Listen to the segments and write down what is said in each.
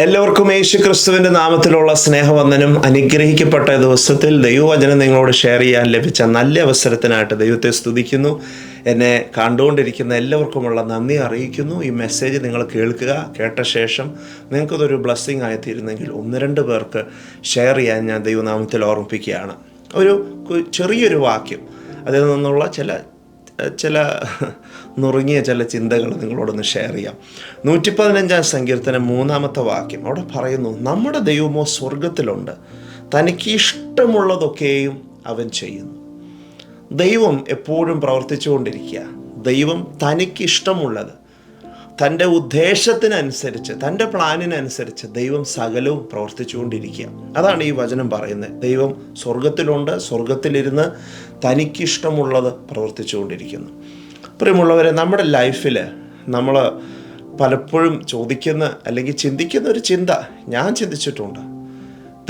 എല്ലാവർക്കും യേശു ക്രിസ്തുവിന്റെ നാമത്തിലുള്ള സ്നേഹവന്ദനം. അനുഗ്രഹിക്കപ്പെട്ട ദിവസത്തിൽ ദൈവവചനം നിങ്ങളോട് ഷെയർ ചെയ്യാൻ ലഭിച്ച നല്ല അവസരത്തിനായിട്ട് ദൈവത്തെ സ്തുതിക്കുന്നു. എന്നെ കണ്ടുകൊണ്ടിരിക്കുന്ന എല്ലാവർക്കുമുള്ള നന്ദി അറിയിക്കുന്നു. ഈ മെസ്സേജ് നിങ്ങൾ കേൾക്കുക. കേട്ട ശേഷം നിങ്ങൾക്കതൊരു ബ്ലസ്സിങ് ആയിത്തീരുന്നെങ്കിൽ ഒന്ന് രണ്ട് പേർക്ക് ഷെയർ ചെയ്യാൻ ഞാൻ ദൈവനാമത്തിൽ ഓർമ്മിപ്പിക്കുകയാണ്. ഒരു ചെറിയൊരു വാക്യം. അതിൽ നിന്നുള്ള ചില ചില നുറുങ്ങിയ ചില ചിന്തകൾ നിങ്ങളോടൊന്ന് ഷെയർ ചെയ്യാം. നൂറ്റി പതിനഞ്ചാം സങ്കീർത്തനം മൂന്നാമത്തെ വാക്യം. അവിടെ പറയുന്നു നമ്മുടെ ദൈവമോ സ്വർഗത്തിലുണ്ട് തനിക്ക് ഇഷ്ടമുള്ളതൊക്കെയും അവൻ ചെയ്യുന്നു. ദൈവം എപ്പോഴും പ്രവർത്തിച്ചുകൊണ്ടിരിക്കുക. ദൈവം തനിക്ക് ഇഷ്ടമുള്ളത് തന്റെ ഉദ്ദേശത്തിനനുസരിച്ച് തന്റെ പ്ലാനിനനുസരിച്ച് ദൈവം സകലവും പ്രവർത്തിച്ചുകൊണ്ടിരിക്കുക. അതാണ് ഈ വചനം പറയുന്നത്. ദൈവം സ്വർഗത്തിലുണ്ട് സ്വർഗത്തിലിരുന്ന് തനിക്കിഷ്ടമുള്ളത് പ്രവർത്തിച്ചുകൊണ്ടിരിക്കുന്നു. പ്രിയമുള്ളവരെ നമ്മുടെ ലൈഫിൽ നമ്മൾ പലപ്പോഴും ചോദിക്കുന്ന അല്ലെങ്കിൽ ചിന്തിക്കുന്ന ഒരു ചിന്ത ഞാൻ ചിന്തിച്ചിട്ടുണ്ട്.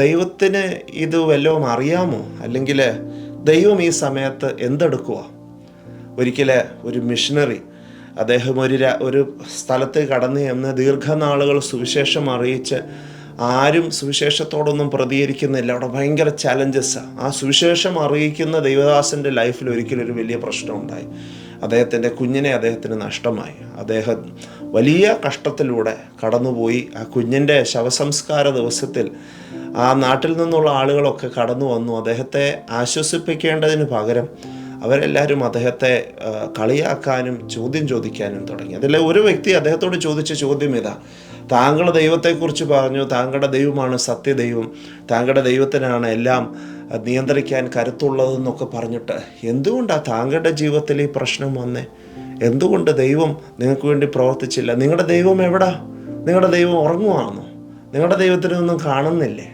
ദൈവത്തിന് ഇത് വല്ലതും അറിയാമോ? അല്ലെങ്കിൽ ദൈവം ഈ സമയത്ത് എന്തെടുക്കുക ഒരിക്കലെ ഒരു മിഷണറി അദ്ദേഹം ഒരു ഒരു സ്ഥലത്ത് കടന്നു ചെന്ന് ദീർഘനാളുകൾ സുവിശേഷം അറിയിച്ച് ആരും സുവിശേഷത്തോടൊന്നും പ്രതികരിക്കുന്നില്ല. അവിടെ ഭയങ്കര ചലഞ്ചസാണ് ആ. സുവിശേഷം അറിയിക്കുന്ന ദൈവദാസന്റെ ലൈഫിൽ ഒരിക്കലും ഒരു വലിയ പ്രശ്നം ഉണ്ടായി അദ്ദേഹത്തിന്റെ കുഞ്ഞിനെ അദ്ദേഹത്തിന് നഷ്ടമായി. അദ്ദേഹം വലിയ കഷ്ടത്തിലൂടെ കടന്നുപോയി. ആ കുഞ്ഞിന്റെ ശവസംസ്കാര ദിവസത്തിൽ ആ നാട്ടിൽ നിന്നുള്ള ആളുകളൊക്കെ കടന്നു വന്നു. അദ്ദേഹത്തെ ആശ്വസിപ്പിക്കേണ്ടതിന് പകരം അവരെല്ലാവരും അദ്ദേഹത്തെ കളിയാക്കാനും ചോദ്യം ചോദിക്കാനും തുടങ്ങി. അതിൽ ഒരു വ്യക്തി അദ്ദേഹത്തോട് ചോദിച്ച ചോദ്യം ഇതാ. താങ്കൾ ദൈവത്തെക്കുറിച്ച് പറഞ്ഞു താങ്കളുടെ ദൈവമാണ് സത്യദൈവം താങ്കളുടെ ദൈവത്തിനാണ് എല്ലാം നിയന്ത്രിക്കാൻ കരുത്തുള്ളതെന്നൊക്കെ പറഞ്ഞിട്ട് എന്തുകൊണ്ടാണ് താങ്കളുടെ ജീവിതത്തിൽ ഈ പ്രശ്നം വന്നേ? എന്തുകൊണ്ട് ദൈവം നിങ്ങൾക്ക് വേണ്ടി പ്രവർത്തിച്ചില്ല? നിങ്ങളുടെ ദൈവം എവിടാ? നിങ്ങളുടെ ദൈവം ഉറങ്ങുവാണോ? നിങ്ങളുടെ ദൈവത്തിനൊന്നും കാണുന്നില്ലേ?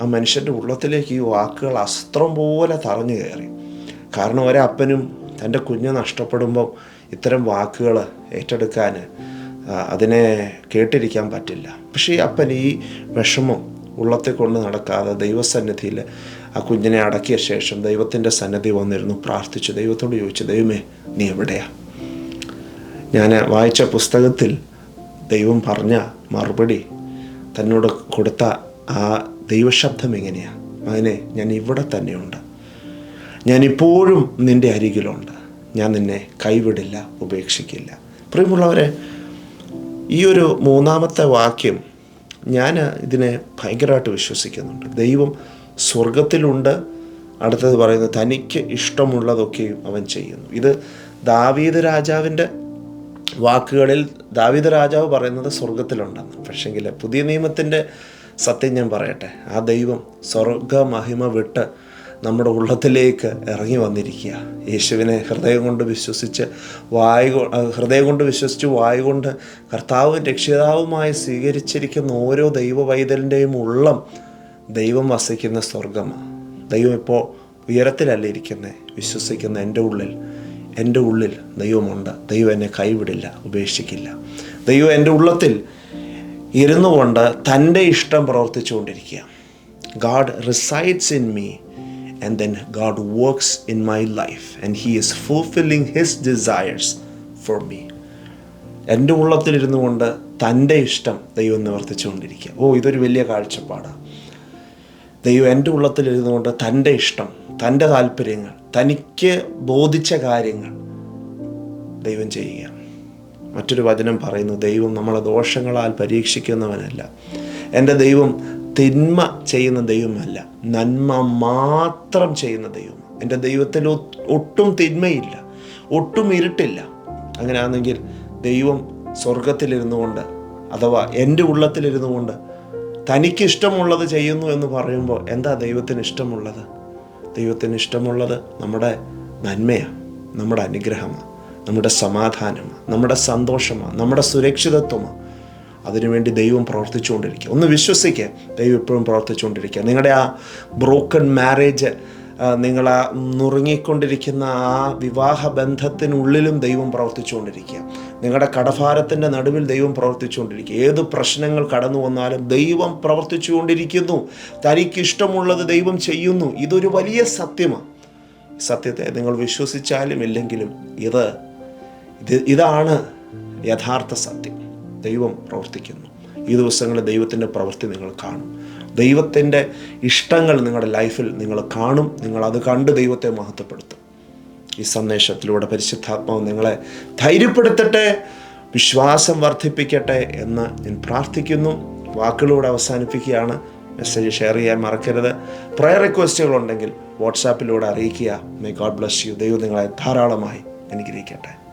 ആ മനുഷ്യന്റെ ഉള്ളത്തിലേക്ക് ഈ വാക്കുകൾ അസ്ത്രം പോലെ തറഞ്ഞു കയറി. കാരണം ഒരപ്പനും തന്റെ കുഞ്ഞ് നഷ്ടപ്പെടുമ്പോൾ ഇത്തരം വാക്കുകൾ ഏറ്റെടുക്കാൻ അതിനെ കേട്ടിരിക്കാൻ പറ്റില്ല. പക്ഷേ ഈ അപ്പൻ ഈ വിഷമം ഉള്ളത്തെ കൊണ്ട് നടക്കാതെ ദൈവസന്നിധിയിൽ ആ കുഞ്ഞിനെ അടക്കിയ ശേഷം ദൈവത്തിന്റെ സന്നിധി വന്നിരുന്നു പ്രാർത്ഥിച്ചു. ദൈവത്തോട് ചോദിച്ചു ദൈവമേ നീ എവിടെയാ? ഞാൻ വായിച്ച പുസ്തകത്തിൽ ദൈവം പറഞ്ഞ മറുപടി തന്നോട് കൊടുത്ത ആ ദൈവശബ്ദം എങ്ങനെയാണ് അതിനെ ഞാൻ ഇവിടെ തന്നെയുണ്ട്. ഞാൻ ഇപ്പോഴും നിന്റെ അരികിലുണ്ട്. ഞാൻ നിന്നെ കൈവിടില്ല ഉപേക്ഷിക്കില്ല. പ്രിയമുള്ളവരെ ഈ ഒരു മൂന്നാമത്തെ വാക്യം ഞാൻ ഇതിനെ ഭയങ്കരമായിട്ട് വിശ്വസിക്കുന്നുണ്ട്. ദൈവം സ്വർഗത്തിലുണ്ട് അടുത്തത് പറയുന്നത് തനിക്ക് ഇഷ്ടമുള്ളതൊക്കെയും അവൻ ചെയ്യുന്നു. ഇത് ദാവീദ് രാജാവിന്റെ വാക്കുകളിൽ ദാവീദ് രാജാവ് പറയുന്നത് സ്വർഗത്തിലുണ്ടെന്ന് പക്ഷെങ്കിൽ പുതിയ നിയമത്തിന്റെ സത്യം ഞാൻ പറയട്ടെ. ആ ദൈവം സ്വർഗമഹിമ വിട്ട് നമ്മുടെ ഉള്ളത്തിലേക്ക് ഇറങ്ങി വന്നിരിക്കുക. യേശുവിനെ ഹൃദയം കൊണ്ട് വിശ്വസിച്ച് വായു ഹൃദയം കൊണ്ട് വിശ്വസിച്ച് വായു കൊണ്ട് കർത്താവും രക്ഷിതാവുമായി സ്വീകരിച്ചിരിക്കുന്ന ഓരോ ദൈവ വൈതലിന്റെയും ഉള്ളം ദൈവം വസിക്കുന്ന സ്വർഗമാണ് ദൈവം ഇപ്പോൾ ഉയരത്തിലല്ല ഇരിക്കുന്നത് വിശ്വസിക്കുന്ന എന്റെ ഉള്ളിൽ എന്റെ ഉള്ളിൽ ദൈവമുണ്ട്. ദൈവം എന്നെ കൈവിടില്ല ഉപേക്ഷിക്കില്ല. ദൈവം എന്റെ ഉള്ളത്തിൽ ഇരുന്നു കൊണ്ട് തന്റെ ഇഷ്ടം പ്രവർത്തിച്ചുകൊണ്ടിരിക്കുക God resides in me. And then God works in my life and He is fulfilling His desires for me. എന്റെ ഉള്ളത്തിലിരുന്നു കൊണ്ട് തന്റെ ഇഷ്ടം ദൈവം നിവർത്തിച്ചുകൊണ്ടിരിക്കുക. ഓ ഇതൊരു വലിയ കാഴ്ചപ്പാടാണ് ദൈവം എന്റെ ഉള്ളത്തിലിരുന്നു കൊണ്ട് തന്റെ ഇഷ്ടം തന്റെ താല്പര്യങ്ങൾ തനിക്ക് ബോധിച്ച കാര്യങ്ങൾ ദൈവം ചെയ്യുക. മറ്റൊരു വചനം പറയുന്നു ദൈവം നമ്മളെ ദോഷങ്ങളാൽ പരീക്ഷിക്കുന്നവനല്ല. എന്റെ ദൈവം തിന്മ ചെയ്യുന്ന ദൈവമല്ല. നന്മ മാത്രം ചെയ്യുന്ന ദൈവം. എന്റെ ദൈവത്തിൽ ഒട്ടും തിന്മയില്ല. ഒട്ടും ഇരുട്ടില്ല. അങ്ങനെയാണെങ്കിൽ ദൈവം സ്വർഗത്തിലിരുന്നു കൊണ്ട് അഥവാ എന്റെ ഉള്ളത്തിലിരുന്നു കൊണ്ട് തനിക്ക് ഇഷ്ടമുള്ളത് ചെയ്യുന്നു എന്ന് പറയുമ്പോൾ എന്താ ദൈവത്തിന് ഇഷ്ടമുള്ളത്? ദൈവത്തിന് ഇഷ്ടമുള്ളത് നമ്മുടെ നന്മയാണ് നമ്മുടെ അനുഗ്രഹമാണ് നമ്മുടെ സമാധാനമാണ് നമ്മുടെ സന്തോഷമാണ് നമ്മുടെ സുരക്ഷിതത്വമാണ് അതിനുവേണ്ടി ദൈവം പ്രവർത്തിച്ചുകൊണ്ടിരിക്കുക. ഒന്ന് വിശ്വസിക്കുക ദൈവം എപ്പോഴും പ്രവർത്തിച്ചുകൊണ്ടിരിക്കുക. നിങ്ങളുടെ ആ ബ്രോക്കൺ മാരേജ് നിങ്ങൾ ആ നുറുങ്ങിക്കൊണ്ടിരിക്കുന്ന ആ വിവാഹ ബന്ധത്തിനുള്ളിലും ദൈവം പ്രവർത്തിച്ചുകൊണ്ടിരിക്കുക. നിങ്ങളുടെ കടഭാരത്തിന്റെ നടുവിൽ ദൈവം പ്രവർത്തിച്ചുകൊണ്ടിരിക്കുക. ഏത് പ്രശ്നങ്ങൾ കടന്നു വന്നാലും ദൈവം പ്രവർത്തിച്ചുകൊണ്ടിരിക്കുന്നു. തനിക്ക് ഇഷ്ടമുള്ളത് ദൈവം ചെയ്യുന്നു. ഇതൊരു വലിയ സത്യമാണ് സത്യത്തെ നിങ്ങൾ വിശ്വസിച്ചാലും ഇല്ലെങ്കിലും ഇത് ഇത് ഇതാണ് യഥാർത്ഥ സത്യം. ദൈവം പ്രവർത്തിക്കുന്നു. ഈ ദിവസങ്ങളിൽ ദൈവത്തിന്റെ പ്രവൃത്തി നിങ്ങൾ കാണും. ദൈവത്തിന്റെ ഇഷ്ടങ്ങൾ നിങ്ങളുടെ ലൈഫിൽ നിങ്ങൾ കാണും. നിങ്ങൾ അത് കണ്ട് ദൈവത്തെ മഹത്വപ്പെടുത്തും. ഈ സന്ദേശത്തിലൂടെ പരിശുദ്ധാത്മാവ് നിങ്ങളെ ധൈര്യപ്പെടുത്തട്ടെ വിശ്വാസം വർദ്ധിപ്പിക്കട്ടെ എന്ന് ഞാൻ പ്രാർത്ഥിക്കുന്നു. വാക്കുകളൂടെ അവസാനിപ്പിക്കുകയാണ്. മെസ്സേജ് ഷെയർ ചെയ്യാൻ മറക്കരുത്. പ്രയർ റിക്വസ്റ്റുകളുണ്ടെങ്കിൽ വാട്സാപ്പിലൂടെ അറിയിക്കുക. മേ ഗോഡ് ബ്ലസ് യു ദൈവം നിങ്ങളെ ധാരാളമായി അനുഗ്രഹിക്കട്ടെ.